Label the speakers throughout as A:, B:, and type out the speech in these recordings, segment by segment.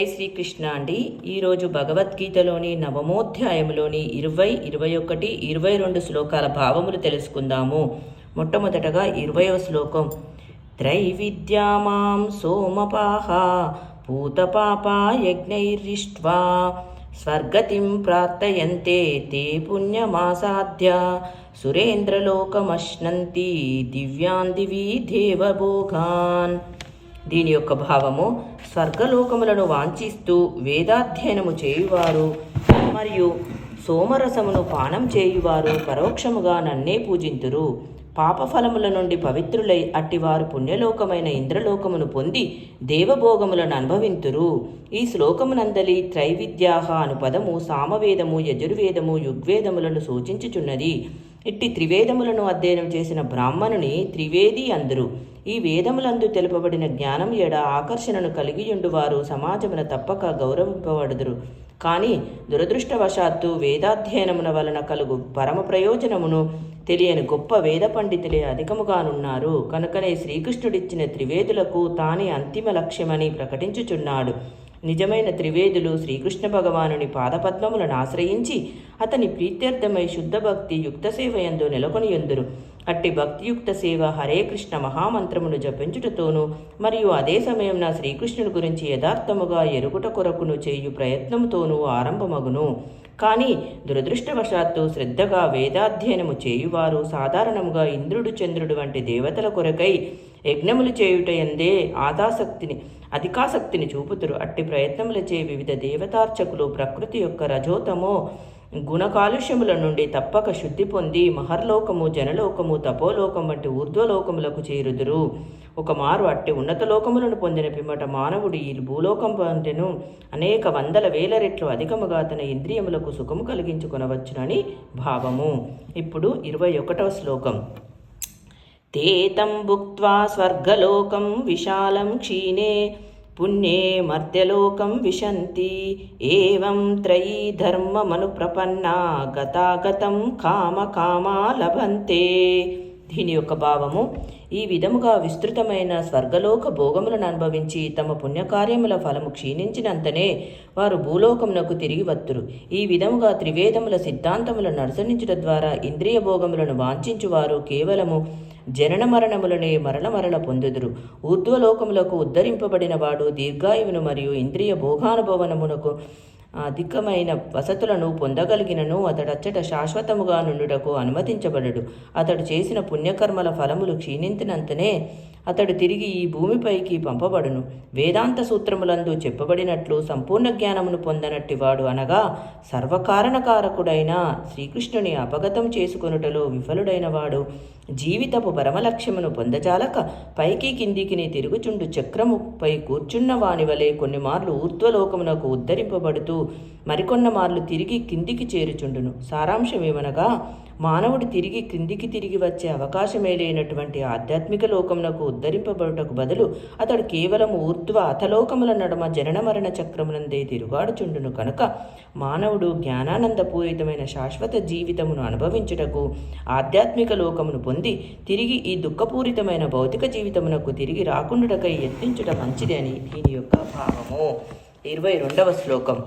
A: జై శ్రీకృష్ణ అండి. ఈరోజు భగవద్గీతలోని నవమోధ్యాయంలోని ఇరవై ఇరవై ఒకటి ఇరవై రెండు శ్లోకాల భావములు తెలుసుకుందాము. మొట్టమొదటగా ఇరవయవ శ్లోకం. త్రైవిద్యామాం సోమపాహ పూతపాపా యజ్ఞైరిష్ట్వా స్వర్గతిం ప్రార్థయంతే తే పుణ్యమాసాధ్య సురేంద్రలోకమశ్నంతి దివ్యాన్ దివి దేవభోగాన్. దీని యొక్క భావము స్వర్గలోకములను వాంఛిస్తూ వేదాధ్యయనము చేయువారు మరియు సోమరసమును పానం చేయువారు పరోక్షముగా నన్నే పూజింతురు. పాపఫలముల నుండి పవిత్రులై అట్టివారు పుణ్యలోకమైన ఇంద్రలోకమును పొంది దేవభోగములను అనుభవింతురు. ఈ శ్లోకమునందలి త్రైవిద్యాహ అను పదము సామవేదము యజుర్వేదము యుగ్వేదములను సూచించుచున్నది. ఇట్టి త్రివేదములను అధ్యయనం చేసిన బ్రాహ్మణుని త్రివేది అందరు. ఈ వేదములందు తెలుపబడిన జ్ఞానం ఎడ ఆకర్షణను కలిగియుండు వారు సమాజమున తప్పక గౌరవింపబడుదురు. కానీ దురదృష్టవశాత్తు వేదాధ్యయనమున వలన కలుగు పరమ ప్రయోజనమును తెలియని గొప్ప వేద పండితులే అధికముగానున్నారు. కనుకనే శ్రీకృష్ణుడిచ్చిన త్రివేదులకు తానే అంతిమ లక్ష్యమని ప్రకటించుచున్నాడు. నిజమైన త్రివేదులు శ్రీకృష్ణ భగవానుని పాదపద్మములను ఆశ్రయించి అతని ప్రీత్యర్థమై శుద్ధ భక్తి యుక్త నెలకొని ఎందురు అట్టి భక్తియుక్త సేవ హరే కృష్ణ మహామంత్రమును జపించుటతోనూ మరియు అదే సమయం నా శ్రీకృష్ణుని గురించి యథార్థముగా ఎరుగుట కొరకును చేయు ప్రయత్నముతోనూ ఆరంభమగును. కానీ దురదృష్టవశాత్తు శ్రద్ధగా వేదాధ్యయనము చేయువారు సాధారణముగా ఇంద్రుడు చంద్రుడు వంటి దేవతల కొరకై యజ్ఞములు చేయుట ఎందే ఆదాసక్తిని అధికాసక్తిని చూపుతురు. అట్టి ప్రయత్నములచే వివిధ దేవతార్చకులు ప్రకృతి యొక్క రజోతమో గుణకాలుష్యముల నుండి తప్పక శుద్ధి పొంది మహర్లోకము జనలోకము తపోలోకం వంటి ఊర్ధ్వలోకములకు చేరుదురు. ఒక మారు అట్టి ఉన్నత లోకములను పొందిన పిమ్మట మానవుడు ఈ భూలోకం వంటిను అనేక వందల వేల రెట్లు అధికముగా తన ఇంద్రియములకు సుఖము కలిగించుకొనవచ్చునని భావము. ఇప్పుడు ఇరవై ఒకటవ శ్లోకం. తేతం భుక్వా స్వర్గలోకం విశాలం క్షీణే పుణ్యే మర్త్యలోకం విశంతి. ఏం త్రయీ ధర్మమను ప్రపన్నా గతాగతం కామ కామా లభంతే దీని యొక్క భావము ఈ విధముగా విస్తృతమైన స్వర్గలోక భోగములను అనుభవించి తమ పుణ్యకార్యముల ఫలము క్షీణించినంతనే వారు భూలోకమునకు తిరిగి వత్తురు. ఈ విధముగా త్రివేదముల సిద్ధాంతములను అనుసరించడం ద్వారా ఇంద్రియ భోగములను వాంఛించువారు కేవలము జనన మరణములనే మరల మరల పొందుదురు. ఊర్ధ్వలోకములకు ఉద్ధరింపబడిన వాడు దీర్ఘాయువును మరియు ఇంద్రియ భోగానుభవనమునకు అధికమైన వసతులను పొందగలిగినను అతడచ్చట శాశ్వతముగా నుండుటకు అనుమతించబడడు. అతడు చేసిన పుణ్యకర్మల ఫలములు క్షీణించినంతనే అతడు తిరిగి ఈ భూమిపైకి పంపబడును. వేదాంత సూత్రములందు చెప్పబడినట్లు సంపూర్ణ జ్ఞానమును పొందనట్టివాడు అనగా సర్వకారణకారకుడైన శ్రీకృష్ణుని అపగతం చేసుకొనుటలో విఫలుడైన వాడు జీవితపు పరమలక్ష్యమును పొందజాలక పైకి కిందికిని తిరుగుచుండు చక్రముపై కూర్చున్న వాని వలె కొన్ని మార్లు ఊర్ధ్వలోకమునకు ఉద్ధరింపబడుతూ మరికొన్న మార్లు తిరిగి కిందికి చేరుచుండును. సారాంశమేమనగా మానవుడు తిరిగి క్రిందికి తిరిగి వచ్చే అవకాశమే లేనటువంటి ఆధ్యాత్మిక లోకమునకు ఉద్ధరింపబడుటకు బదులు అతడు కేవలం ఊర్ధ్వ అథలోకముల నడుమ జనన మరణ చక్రమునందే తిరుగాడుచుండును కనుక మానవుడు జ్ఞానానందపూరితమైన శాశ్వత జీవితమును అనుభవించుటకు ఆధ్యాత్మిక లోకమును పొంది తిరిగి ఈ దుఃఖపూరితమైన భౌతిక జీవితమునకు తిరిగి రాకుండుటకై యత్నించుట మంచిది అని దీని యొక్క భావము. ఇరవై రెండవ శ్లోకం.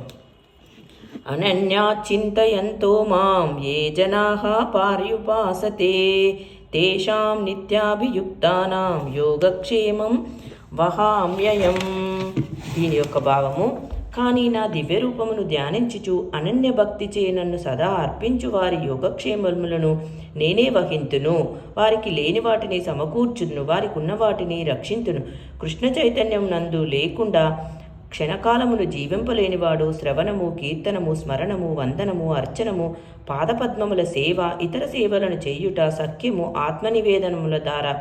A: అనన్యా చింతయంతో మాం ఏ జనాః పార్యుపాసతే. తేషాం నిత్యాభియుక్తానాం యోగక్షేమం వహామ్యయం దీని యొక్క భావము కానీ నా దివ్య రూపమును ధ్యానించుచు అనన్య భక్తిచే నన్ను సదా అర్పించు వారి యోగక్షేమములను నేనే వహింతును. వారికి లేని వాటిని సమకూర్చును వారికి ఉన్న వాటిని రక్షింతును. కృష్ణ చైతన్యం నందు లేకుండా క్షణకాలమును జీవింపలేనివాడు శ్రవణము కీర్తనము స్మరణము వందనము అర్చనము పాదపద్మముల సేవ ఇతర సేవలను చేయుట సఖ్యము ఆత్మనివేదనముల ద్వారా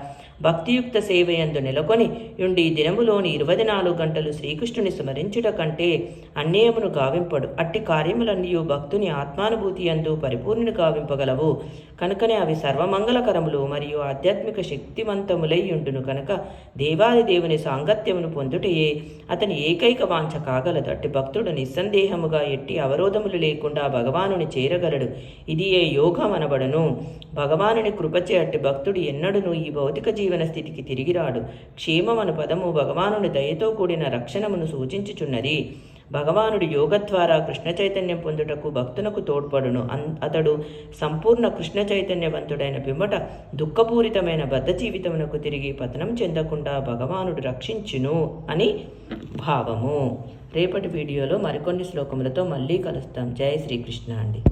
A: భక్తియుక్త సేవయందు నెలకొని ఉండి దినములోని ఇరవై నాలుగు గంటలు శ్రీకృష్ణుని స్మరించుట కంటే అన్యయమును గావింపడు. అట్టి కార్యములన్నీ భక్తుని ఆత్మానుభూతి అందు పరిపూర్ణుని గావింపగలవు. కనుకనే అవి సర్వమంగళకరములు మరియు ఆధ్యాత్మిక శక్తివంతములై ఉండును కనుక దేవాది దేవుని సాంగత్యమును పొందుటయే అతని ఏకైక వాంఛ కాగలదు. అట్టి భక్తుడు నిస్సందేహముగా ఎట్టి అవరోధములు లేకుండా భగవానుని చేరగలడు. ఇది ఏ యోగం అనబడను భగవానుని కృపచే అట్టి భక్తుడు ఎన్నడూను ఈ భౌతిక జీవితం జీవన స్థితికి తిరిగి రాడు క్షేమమను పదము భగవానుని దయతో కూడిన రక్షణమును సూచించుచున్నది. భగవానుడి యోగ ద్వారా కృష్ణ చైతన్యం పొందుటకు భక్తునకు తోడ్పడును. అన్ అతడు సంపూర్ణ కృష్ణ చైతన్యవంతుడైన పిమ్మట దుఃఖపూరితమైన బద్ధ జీవితమునకు తిరిగి పతనం చెందకుండా భగవానుడు రక్షించును అని భావము. రేపటి వీడియోలో మరికొన్ని శ్లోకములతో మళ్ళీ కలుస్తాం. జయ శ్రీకృష్ణ అండి.